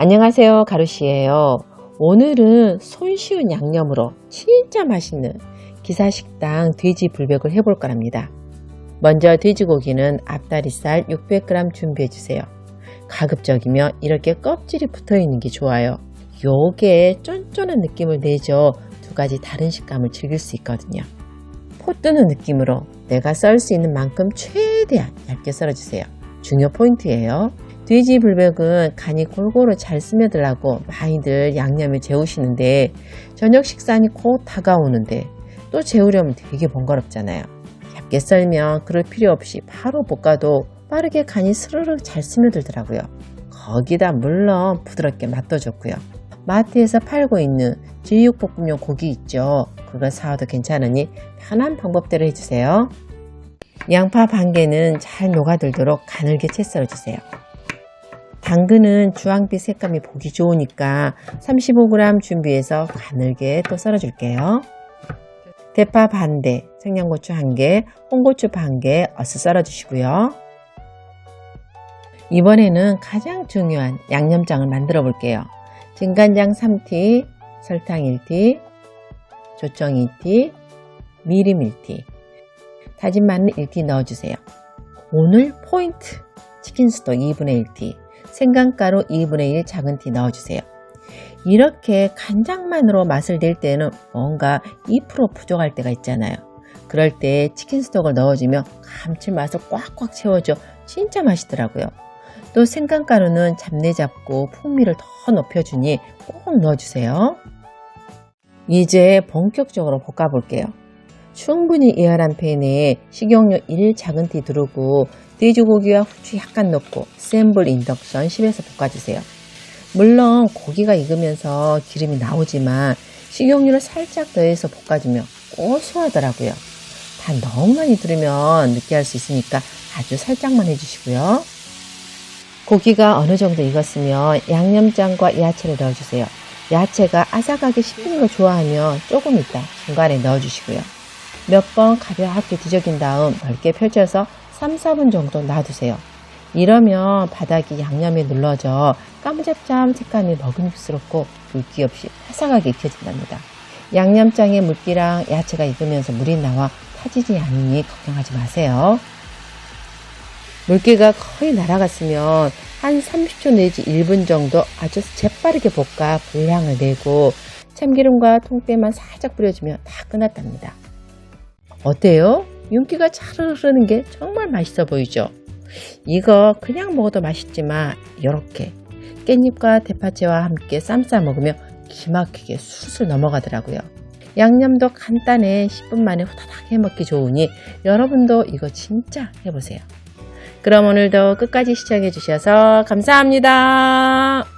안녕하세요 가루씨예요. 오늘은 손쉬운 양념으로 진짜 맛있는 기사식당 돼지 불백을 해볼 거랍니다. 먼저 돼지고기는 앞다리살 600g 준비해주세요. 가급적이면 이렇게 껍질이 붙어있는 게 좋아요. 요게 쫀쫀한 느낌을 내죠. 두 가지 다른 식감을 즐길 수 있거든요. 포 뜨는 느낌으로 내가 썰 수 있는 만큼 최대한 얇게 썰어주세요. 중요 포인트예요 돼지 불백은 간이 골고루 잘 스며들라고 많이들 양념에 재우시는데 저녁 식사니 곧 다가오는데 또 재우려면 되게 번거롭잖아요. 얇게 썰면 그럴 필요 없이 바로 볶아도 빠르게 간이 스르륵 잘 스며들더라고요. 거기다 물론 부드럽게 맛도 좋고요. 마트에서 팔고 있는 제육볶음용 고기 있죠. 그걸 사와도 괜찮으니 편한 방법대로 해주세요. 양파 반 개는 잘 녹아들도록 가늘게 채 썰어주세요. 당근은 주황빛 색감이 보기 좋으니까 35g 준비해서 가늘게 또 썰어줄게요. 대파 반대, 청양고추 1개, 홍고추 반개 어슷 썰어주시고요. 이번에는 가장 중요한 양념장을 만들어 볼게요. 진간장 3티, 설탕 1티, 조청 2티, 미림 1티, 다진 마늘 1티 넣어주세요. 오늘 포인트 치킨 스톡 2분의 1티, 생강가루 2분의 1 작은 티 넣어주세요. 이렇게 간장만으로 맛을 낼 때는 뭔가 2% 부족할 때가 있잖아요. 그럴 때 치킨 스톡을 넣어주면 감칠맛을 꽉꽉 채워줘 진짜 맛있더라고요. 또 생강가루는 잡내 잡고 풍미를 더 높여주니 꼭 넣어주세요. 이제 본격적으로 볶아볼게요. 충분히 이열한 팬에 식용유 1 작은 티 두르고 돼지고기와 후추 약간 넣고 센불 인덕션 10에서 볶아주세요. 물론 고기가 익으면서 기름이 나오지만 식용유를 살짝 더해서 볶아주면 고소하더라고요. 다 너무 많이 두르면 느끼할 수 있으니까 아주 살짝만 해주시고요. 고기가 어느 정도 익었으면 양념장과 야채를 넣어주세요. 야채가 아삭하게 씹히는 걸 좋아하면 조금 있다 중간에 넣어주시고요. 몇 번 가볍게 뒤적인 다음 넓게 펼쳐서 3, 4분 정도 놔두세요. 이러면 바닥이 양념이 눌러져 까무잡잡 색감이 먹음직스럽고 물기 없이 바삭하게 익혀진답니다. 양념장에 물기랑 야채가 익으면서 물이 나와 타지지 않으니 걱정하지 마세요. 물기가 거의 날아갔으면 한 30초 내지 1분 정도 아주 재빠르게 볶아 불향을 내고 참기름과 통깨만 살짝 뿌려주면 다 끝났답니다. 어때요? 윤기가 잘 흐르는 게 정말 맛있어 보이죠? 이거 그냥 먹어도 맛있지만 이렇게 깻잎과 대파채와 함께 쌈 싸 먹으면 기막히게 술술 넘어가더라고요. 양념도 간단해 10분 만에 후다닥 해먹기 좋으니 여러분도 이거 진짜 해보세요. 그럼 오늘도 끝까지 시청해 주셔서 감사합니다.